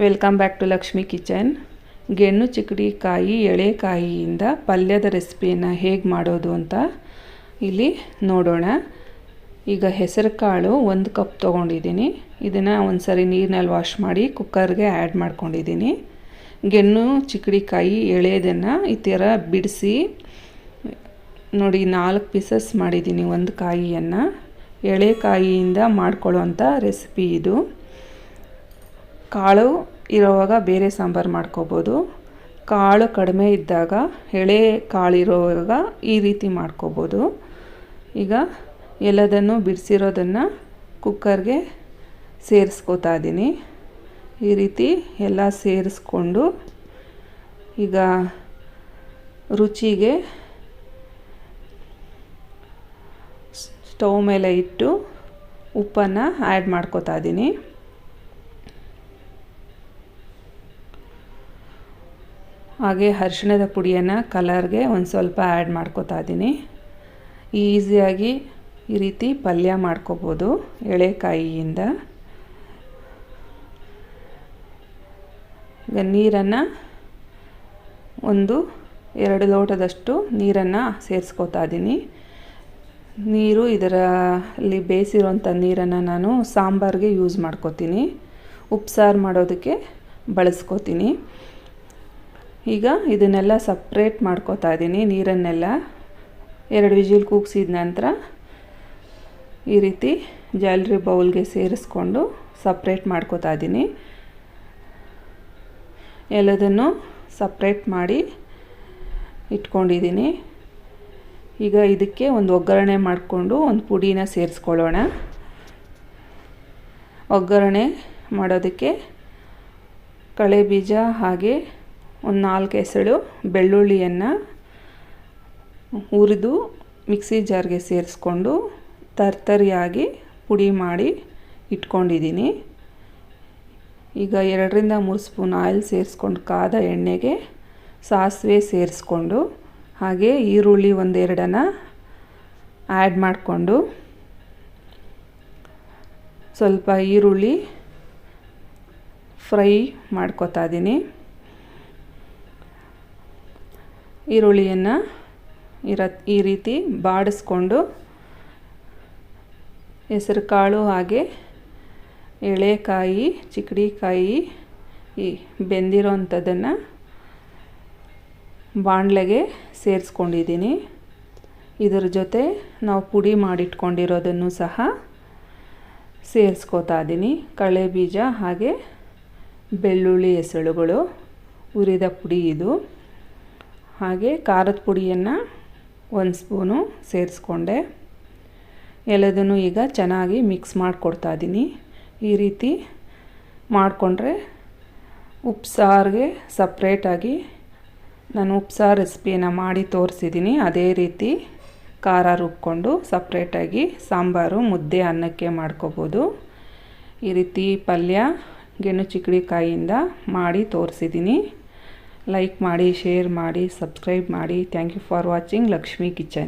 Welcome back to Lakshmi kitchen. ಗೆಣ್ಣು ಚಿಕ್ಕಡಿಕಾಯಿ ಎಳೆಕಾಯಿಯಿಂದ ಪಲ್ಯದ ರೆಸಿಪಿಯನ್ನು ಹೇಗೆ ಮಾಡೋದು ಅಂತ ಇಲ್ಲಿ ನೋಡೋಣ. ಈಗ ಹೆಸರು ಕಾಳು ಒಂದು ಕಪ್ ತೊಗೊಂಡಿದ್ದೀನಿ. ಇದನ್ನು ಒಂದು ಸರಿ ನೀರಿನಲ್ಲಿ ವಾಶ್ ಮಾಡಿ ಕುಕ್ಕರ್ಗೆ ಆ್ಯಡ್ ಮಾಡ್ಕೊಂಡಿದ್ದೀನಿ. ಗೆಣ್ಣು ಚಿಕ್ಕಡಿಕಾಯಿ ಎಳೆಯದನ್ನು ಈ ಥರ ಬಿಡಿಸಿ ನೋಡಿ ನಾಲ್ಕು ಪೀಸಸ್ ಮಾಡಿದ್ದೀನಿ ಒಂದು ಕಾಯಿಯನ್ನು. ಎಳೆಕಾಯಿಯಿಂದ ಮಾಡ್ಕೊಳ್ಳೋವಂಥ ರೆಸಿಪಿ ಇದು. ಕಾಳು ಇರೋವಾಗ ಬೇರೆ ಸಾಂಬಾರು ಮಾಡ್ಕೋಬೋದು. ಕಾಳು ಕಡಿಮೆ ಇದ್ದಾಗ ಎಳೆ ಕಾಳು ಇರೋವಾಗ ಈ ರೀತಿ ಮಾಡ್ಕೋಬೋದು. ಈಗ ಎಲ್ಲದನ್ನು ಬಿಡಿಸಿರೋದನ್ನು ಕುಕ್ಕರ್ಗೆ ಸೇರಿಸ್ಕೋತಾ ಇದ್ದೀನಿ. ಈ ರೀತಿ ಎಲ್ಲ ಸೇರಿಸ್ಕೊಂಡು ಈಗ ರುಚಿಗೆ ಸ್ಟವ್ ಮೇಲೆ ಇಟ್ಟು ಉಪ್ಪನ್ನು ಆ್ಯಡ್ ಮಾಡ್ಕೋತಾ ಇದ್ದೀನಿ. ಹಾಗೆ ಅರಿಶಿಣದ ಪುಡಿಯನ್ನು ಕಲರ್ಗೆ ಒಂದು ಸ್ವಲ್ಪ ಆ್ಯಡ್ ಮಾಡ್ಕೋತಾ ಇದ್ದೀನಿ. ಈಸಿಯಾಗಿ ಈ ರೀತಿ ಪಲ್ಯ ಮಾಡ್ಕೋಬೋದು ಎಳೆಕಾಯಿಯಿಂದ. ಈಗ ನೀರನ್ನು ಒಂದು ಎರಡು ಲೋಟದಷ್ಟು ನೀರನ್ನು ಸೇರಿಸ್ಕೋತಾ ಇದ್ದೀನಿ. ನೀರು ಇದರಲ್ಲಿ ಬೇಯಿಸಿರುವಂಥ ನೀರನ್ನು ನಾನು ಸಾಂಬಾರಿಗೆ ಯೂಸ್ ಮಾಡ್ಕೋತೀನಿ. ಉಪ್ಸಾರು ಮಾಡೋದಕ್ಕೆ ಬಳಸ್ಕೋತೀನಿ. ಈಗ ಇದನ್ನೆಲ್ಲ ಸಪ್ರೇಟ್ ಮಾಡ್ಕೋತಾ ಇದ್ದೀನಿ ನೀರನ್ನೆಲ್ಲ ಎರಡು ವಿಜಿಲ್ ಕೂಗಿಸಿದ ನಂತರ ಈ ರೀತಿ ಜಾಲ್ರಿ ಬೌಲ್ಗೆ ಸೇರಿಸ್ಕೊಂಡು ಸಪ್ರೇಟ್ ಮಾಡ್ಕೋತಾ ಇದ್ದೀನಿ ಎಲ್ಲದನ್ನು ಸಪ್ರೇಟ್ ಮಾಡಿ ಇಟ್ಕೊಂಡಿದ್ದೀನಿ ಈಗ ಇದಕ್ಕೆ ಒಂದು ಒಗ್ಗರಣೆ ಮಾಡಿಕೊಂಡು ಒಂದು ಪುಡಿನ ಸೇರಿಸ್ಕೊಳ್ಳೋಣ. ಒಗ್ಗರಣೆ ಮಾಡೋದಕ್ಕೆ ಕಳೆ ಬೀಜ ಹಾಗೆ ಒಂದು ನಾಲ್ಕು ಎಸಳು ಬೆಳ್ಳುಳ್ಳಿಯನ್ನು ಹುರಿದು ಮಿಕ್ಸಿ ಜಾರ್ಗೆ ಸೇರಿಸ್ಕೊಂಡು ತರ್ತರಿಯಾಗಿ ಪುಡಿ ಮಾಡಿ ಇಟ್ಕೊಂಡಿದ್ದೀನಿ. ಈಗ ಎರಡರಿಂದ ಮೂರು ಸ್ಪೂನ್ ಆಯಿಲ್ ಸೇರಿಸ್ಕೊಂಡು ಕಾದ ಎಣ್ಣೆಗೆ ಸಾಸಿವೆ ಸೇರಿಸ್ಕೊಂಡು, ಹಾಗೆ ಈರುಳ್ಳಿ ಒಂದೆರಡನ್ನು ಆ್ಯಡ್ ಮಾಡಿಕೊಂಡು ಸ್ವಲ್ಪ ಈರುಳ್ಳಿ ಫ್ರೈ ಮಾಡ್ಕೊತಾ ಇದ್ದೀನಿ. ಈರುಳ್ಳಿಯನ್ನು ಇರ ಈ ರೀತಿ ಬಾಡಿಸ್ಕೊಂಡು ಹೆಸರು ಕಾಳು ಹಾಗೆ ಎಳೆಕಾಯಿ ಚಿಕ್ಕಡಿಕಾಯಿ ಈ ಬೆಂದಿರೋ ಅಂಥದ್ದನ್ನು ಬಾಣಲೆಗೆ ಸೇರಿಸ್ಕೊಂಡಿದ್ದೀನಿ. ಇದರ ಜೊತೆ ನಾವು ಪುಡಿ ಮಾಡಿಟ್ಕೊಂಡಿರೋದನ್ನು ಸಹ ಸೇರಿಸ್ಕೋತಾ ಇದ್ದೀನಿ ಕಳೆ ಬೀಜ ಹಾಗೆ ಬೆಳ್ಳುಳ್ಳಿ ಎಸಳುಗಳು ಉರಿದ ಪುಡಿ ಇದು. ಹಾಗೆ ಖಾರದ ಪುಡಿಯನ್ನು ಒಂದು ಸ್ಪೂನು ಸೇರಿಸ್ಕೊಂಡೆ. ಎಲ್ಲದನ್ನು ಈಗ ಚೆನ್ನಾಗಿ ಮಿಕ್ಸ್ ಮಾಡಿಕೊಡ್ತಾ ಇದ್ದೀನಿ ಈ ರೀತಿ ಮಾಡಿಕೊಂಡ್ರೆ ಉಪ್ಸಾರಿಗೆ ಸಪ್ರೇಟಾಗಿ ನಾನು ಉಪ್ಸಾರು ರೆಸಿಪಿಯನ್ನು ಮಾಡಿ ತೋರಿಸಿದ್ದೀನಿ ಅದೇ ರೀತಿ ಖಾರ ರುಬ್ಕೊಂಡು ಸಪ್ರೇಟಾಗಿ ಸಾಂಬಾರು, ಮುದ್ದೆ, ಅನ್ನಕ್ಕೆ ಮಾಡ್ಕೋಬೋದು. ಈ ರೀತಿ ಪಲ್ಯ ಗೆಣ್ಣು ಚಿಕ್ಕಡಿಕಾಯಿಯಿಂದ ಮಾಡಿ ತೋರಿಸಿದ್ದೀನಿ ಲೈಕ್ ಮಾಡಿ ಶೇರ್ ಮಾಡಿ ಸಬ್ಸ್ಕ್ರೈಬ್ ಮಾಡಿ. Thank you for watching Lakshmi kitchen